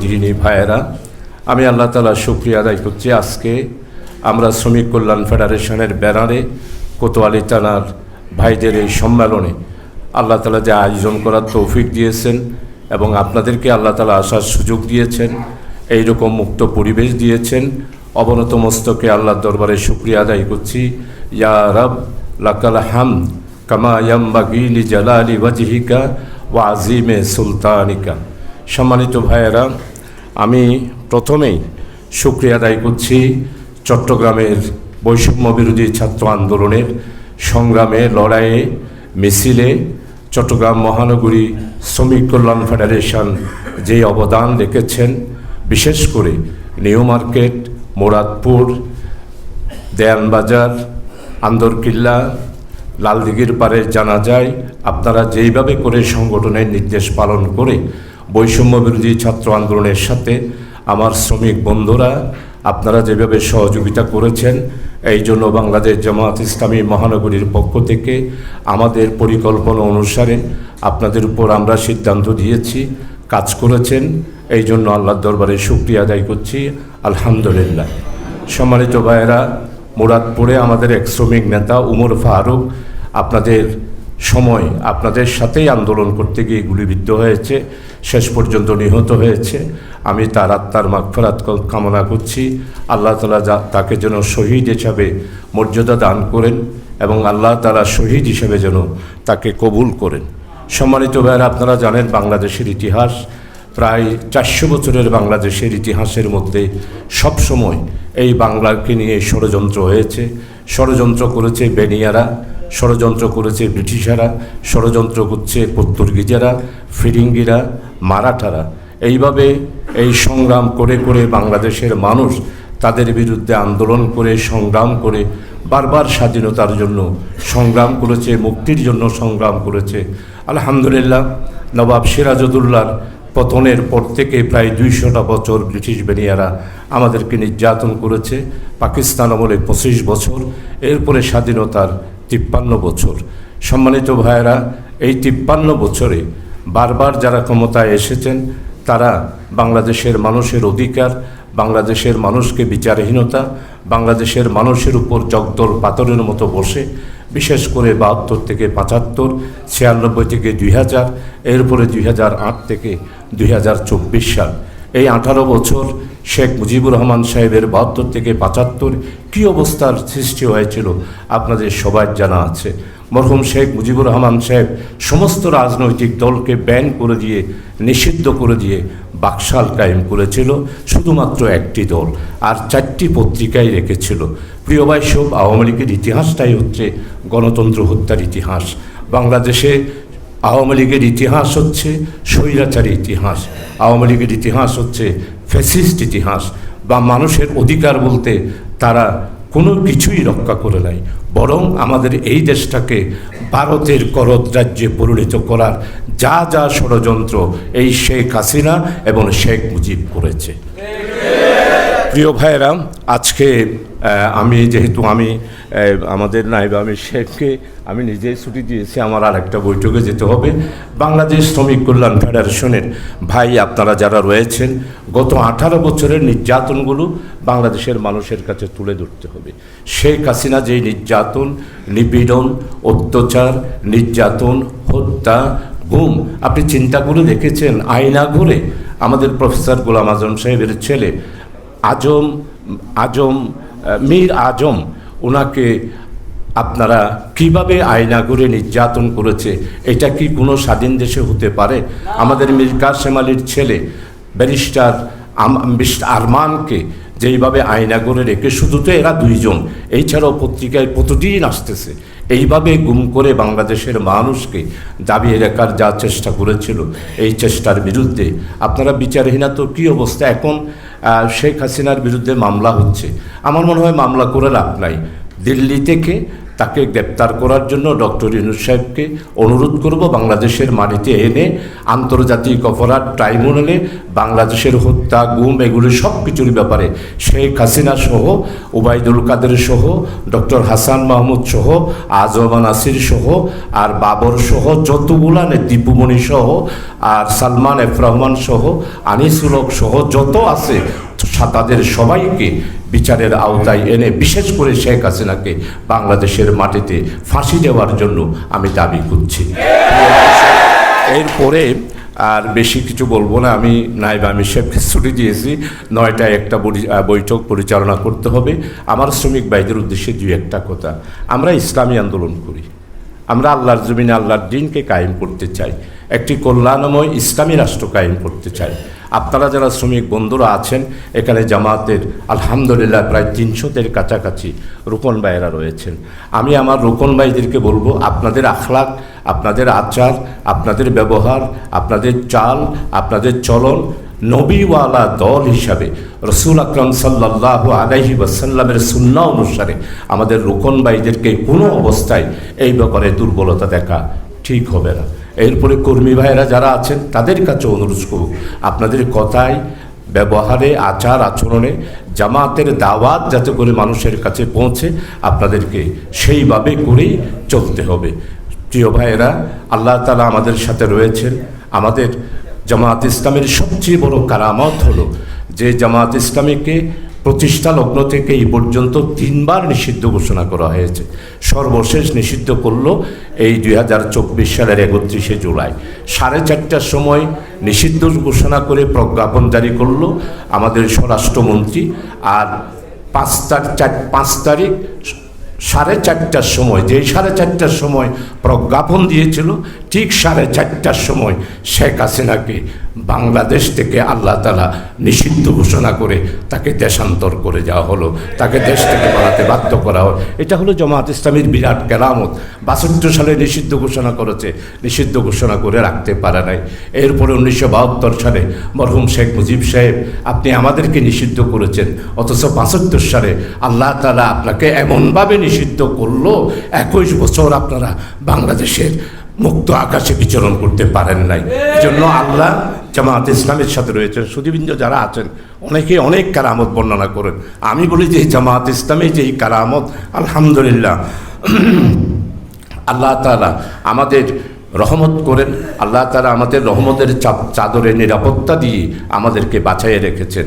দিনী ভাইয়েরা, আমি আল্লাহ তালা শুক্রিয়া আদায় করছি আজকে আমরা শ্রমিক কল্যাণ ফেডারেশনের ব্যানারে কোতোয়ালি থানার ভাইদের এই সম্মেলনে আল্লাহ তালা যে আয়োজন করার তৌফিক দিয়েছেন এবং আপনাদেরকে আল্লাহ তালা আসার সুযোগ দিয়েছেন এই রকম মুক্ত পরিবেশ দিয়েছেন, অবনত মস্তকে আল্লাহর দরবারে শুক্রিয়া আদায় করছি। ইয়া রব, লাকাল হাম কামা ইয়াম্বাগি লি জালালি ওয়াজহিকা ওয়া আজিমে সুলতানিকা। সম্মানিত ভাইয়েরা, আমি প্রথমেই শুক্রিয়া আদায় করছি চট্টগ্রামের বৈষম্য বিরোধী ছাত্র আন্দোলনের সংগ্রামে, লড়াইয়ে, মিছিলে চট্টগ্রাম মহানগরী শ্রমিক কল্যাণ ফেডারেশন যে অবদান রেখেছেন, বিশেষ করে নিউ মার্কেট, মোরাদপুর, দেয়ানবাজার, আন্দরকিল্লা, লালদিঘির পারে জানা যায় আপনারা যেইভাবে করে সংগঠনের নির্দেশ পালন করে বৈষম্য বিরোধী ছাত্র আন্দোলনের সাথে আমার শ্রমিক বন্ধুরা, আপনারা যেভাবে সহযোগিতা করেছেন, এই জন্য বাংলাদেশ জামাত ইসলামী মহানগরীর পক্ষ থেকে আমাদের পরিকল্পনা অনুসারে আপনাদের উপর আমরা সিদ্ধান্ত দিয়েছি, কাজ করেছেন। এই জন্য আল্লাহর দরবারে শুক্রিয়া আদায় করছি। আলহামদুলিল্লাহ। সম্মানিত ভাইয়েরা, মুরাদপুরে আমাদের এক শ্রমিক নেতা, উমর ফারুক, আপনাদের সময় আপনাদের সাথেই আন্দোলন করতে গিয়ে গুলিবিদ্ধ হয়েছে, শেষ পর্যন্ত নিহত হয়েছে। আমি তার আত্মার মাগফরাত কামনা করছি। আল্লাহ তালা তাকে যেন শহীদ হিসাবে মর্যাদা দান করেন এবং আল্লাহ তালা শহীদ হিসেবে যেন তাকে কবুল করেন। সম্মানিত ভাইয়েরা, আপনারা জানেন বাংলাদেশের ইতিহাস। প্রায় চারশো বছরের বাংলাদেশের ইতিহাসের মধ্যে সবসময় এই বাংলাকে নিয়ে ষড়যন্ত্র হয়েছে। ষড়যন্ত্র করেছে বেনিয়ারা, ষড়যন্ত্র করেছে ব্রিটিশারা, ষড়যন্ত্র করছে পর্তুগিজারা, ফিরিঙ্গিরা, মারাঠারা। এইভাবে এই সংগ্রাম করে করে বাংলাদেশের মানুষ তাদের বিরুদ্ধে আন্দোলন করে, সংগ্রাম করে বারবার স্বাধীনতার জন্য সংগ্রাম করেছে, মুক্তির জন্য সংগ্রাম করেছে। আলহামদুলিল্লাহ, নবাব সিরাজউদ্দৌলার পতনের পর থেকে প্রায় দুইশোটা বছর ব্রিটিশ বেনিয়ারা আমাদেরকে নির্যাতন করেছে। পাকিস্তান আমলে পঁচিশ বছর, এরপরে স্বাধীনতার তিপ্পান্ন বছর। সম্মানিত ভাইয়েরা, এই তিপ্পান্ন বছরে বারবার যারা ক্ষমতায় এসেছেন, তারা বাংলাদেশের মানুষের অধিকার, বাংলাদেশের মানুষকে বিচারহীনতা, বাংলাদেশের মানুষের উপর জগদল পাথরের মতো বসে বিশেষ করে বাহাত্তর থেকে পঁচাত্তর, ছিয়ানব্বই থেকে দুই হাজার, এরপরে দুই হাজার আট থেকে দুই হাজার চব্বিশ সাল। এই আঠারো বছর শেখ মুজিবুর রহমান সাহেবের বাহাত্তর থেকে পঁচাত্তর কী অবস্থার সৃষ্টি হয়েছিল আপনাদের সবার জানা আছে। মরহুম শেখ মুজিবুর রহমান সাহেব সমস্ত রাজনৈতিক দলকে ব্যান করে দিয়ে, নিষিদ্ধ করে দিয়ে বাকশাল কায়েম করেছিল, শুধুমাত্র একটি দল, আর চারটি পত্রিকায় রেখেছিল। প্রিয় ভাই সব, আওয়ামী লীগের ইতিহাসটাই হচ্ছে গণতন্ত্র হত্যার ইতিহাস। বাংলাদেশে আওয়ামী লীগের ইতিহাস হচ্ছে স্বৈরাচারী ইতিহাস, আওয়ামী লীগের ইতিহাস হচ্ছে ফ্যাসিস্ট ইতিহাস, বা মানুষের অধিকার বলতে তারা কোনো কিছুই রক্ষা করে নাই। বরং আমাদের এই দেশটাকে ভারতের করদ রাজ্যে পরিণত করার যা যা ষড়যন্ত্র এই শেখ হাসিনা এবং শেখ মুজিব করেছে। প্রিয় ভাইয়েরা, আজকে আমি যেহেতু আমি আমাদের নাইবা আমি শেখকে আমি নিজেই ছুটি দিয়েছি, আমার আর একটা বৈঠকে যেতে হবে। বাংলাদেশ শ্রমিক কল্যাণ ফেডারেশনের ভাই আপনারা যারা রয়েছেন, গত আঠারো বছরের নির্যাতনগুলো বাংলাদেশের মানুষের কাছে তুলে ধরতে হবে। শেখ হাসিনা যেই নির্যাতন, নিপীড়ন, অত্যাচার, নির্যাতন, হত্যা, গুম, আপনি চিন্তা করে দেখেছেন, আয়না ঘুরে আমাদের প্রফেসর গোলাম আজম সাহেবের ছেলে আজম আজম মীর আজম ওনাকে আপনারা কীভাবে আয়না করে নির্যাতন করেছে, এটা কি কোনো স্বাধীন দেশে হতে পারে? আমাদের মীর কাসেম আলীর ছেলে, ব্যারিস্টার আরমানকে যেইভাবে আয়না করে রেখে শুধু তো এরা দুইজন, এছাড়াও পত্রিকায় প্রতিদিন আসতেছে। এইভাবে গুম করে বাংলাদেশের মানুষকে দাবিয়ে রাখার যা চেষ্টা করেছিল, এই চেষ্টার বিরুদ্ধে। আপনারা বিচারহীনা তো কী অবস্থা? এখন শেখ হাসিনার বিরুদ্ধে মামলা হচ্ছে। আমার মনে হয় মামলা করে লাভ নাই। দিল্লি থেকে তাকে গ্রেপ্তার করার জন্য ডক্টর ইউনুস সাহেবকে অনুরোধ করব বাংলাদেশের মাটিতে এনে আন্তর্জাতিক অপরাধ ট্রাইব্যুনালে বাংলাদেশের হত্যা, গুম, এগুলি সব কিছুর ব্যাপারে শেখ হাসিনা সহ ওবায়দুল কাদের সহ, ডক্টর হাসান মাহমুদ সহ আজমা নাসির সহ, আর বাবর সহ, যতগুলা দীপুমণি সহ, আর সালমান এফ রহমান সহ আনিসুল হক সহ, যত আছে তাদের সবাইকে বিচারের আওতায় এনে, বিশেষ করে শেখ হাসিনাকে বাংলাদেশের মাটিতে ফাঁসি দেওয়ার জন্য আমি দাবি করছি। এরপরে আর বেশি কিছু বলব না, আমি নাইব আমি শেফকে ছুটি দিয়েছি। নয়টায় একটা বৈঠক পরিচালনা করতে হবে। আমার শ্রমিক ভাইদের উদ্দেশ্যে দুই একটা কথা। আমরা ইসলামী আন্দোলন করি। আমরা আল্লাহর জমিনে আল্লাহর দিনকে কায়েম করতে চাই। একটি কল্যাণময় ইসলামী রাষ্ট্র কায়েম করতে চাই। আপনারা যারা শ্রমিক বন্ধুরা আছেন, এখানে জামাতের আলহামদুলিল্লাহ প্রায় তিনশোদের কাছাকাছি রোকন ভাইয়েরা রয়েছেন। আমি আমার রোকন ভাইদেরকে বলব, আপনাদের আখলাক, আপনাদের আচার, আপনাদের ব্যবহার, আপনাদের চাল, আপনাদের চলন নবীওয়ালা দল হিসাবে, রসুল আকরম সাল্লাহ আলাইহি ওয়াসাল্লামের সুন্না অনুসারে আমাদের রোকন ভাইদেরকে কোনো অবস্থায় এই ব্যাপারে দুর্বলতা দেখা ঠিক হবে না। এরপরে কর্মী ভাইয়েরা যারা আছেন, তাদের কাছে অনুরোধ করব, আপনাদের কথায়, ব্যবহারে, আচার আচরণে, জামাতের দাওয়াত যাতে করে মানুষের কাছে পৌঁছে, আপনাদেরকে সেইভাবে করেই চলতে হবে। প্রিয় ভাইয়েরা, আল্লাহ তালা আমাদের সাথে রয়েছেন, আমাদের জামাত ইসলামের সবচেয়ে বড় কারামত হলো যে জামাত ইসলামীকে প্রতিষ্ঠা লগ্ন থেকে এই পর্যন্ত তিনবার নিষিদ্ধ ঘোষণা করা হয়েছে। সর্বশেষ নিষিদ্ধ করল এই দুই হাজার চব্বিশ সালের একত্রিশে জুলাই। সাড়ে চারটার সময় নিষিদ্ধ ঘোষণা করে প্রজ্ঞাপন জারি করল আমাদের স্বরাষ্ট্রমন্ত্রী। আর পাঁচ তার চার পাঁচ তারিখ সাড়ে চারটার সময়, যেই সাড়ে চারটার সময় প্রজ্ঞাপন দিয়েছিল, ঠিক সাড়ে চারটার সময় শেখ হাসিনাকে বাংলাদেশ থেকে আল্লাহ তালা নিষিদ্ধ ঘোষণা করে তাকে দেশান্তর করে যাওয়া হলো, তাকে দেশ থেকে পালাতে বাধ্য করা হলো। এটা হলো জামাত ইসলামীর বিরাট কেরামত। বাষট্টি সালে নিষিদ্ধ ঘোষণা করেছে, নিষিদ্ধ ঘোষণা করে রাখতে পারে নাই। এরপরে উনিশশো বাহাত্তর সালে মরহুম শেখ মুজিব সাহেব, আপনি আমাদেরকে নিষিদ্ধ করেছেন, অথচ বাষট্তর সালে আল্লাহ তালা আপনাকে এমনভাবে নিষিদ্ধ করল, একুশ বছর আপনারা বাংলাদেশের মুক্ত আকাশে বিচরণ করতে পারেন নাই। এজন্য আল্লাহ জামাত ইসলামের সাথে রয়েছেন। সুদীবৃন্দ যারা আছেন, অনেকে অনেক কারামত বর্ণনা করেন। আমি বলি যে এই জামাত ইসলামে যে এই কারামত, আলহামদুলিল্লাহ, আল্লাহ তালা আমাদের রহমত করেন। আল্লাহ তালা আমাদের রহমতের চাদরে নিরাপত্তা দিয়ে আমাদেরকে বাঁচাইয়ে রেখেছেন।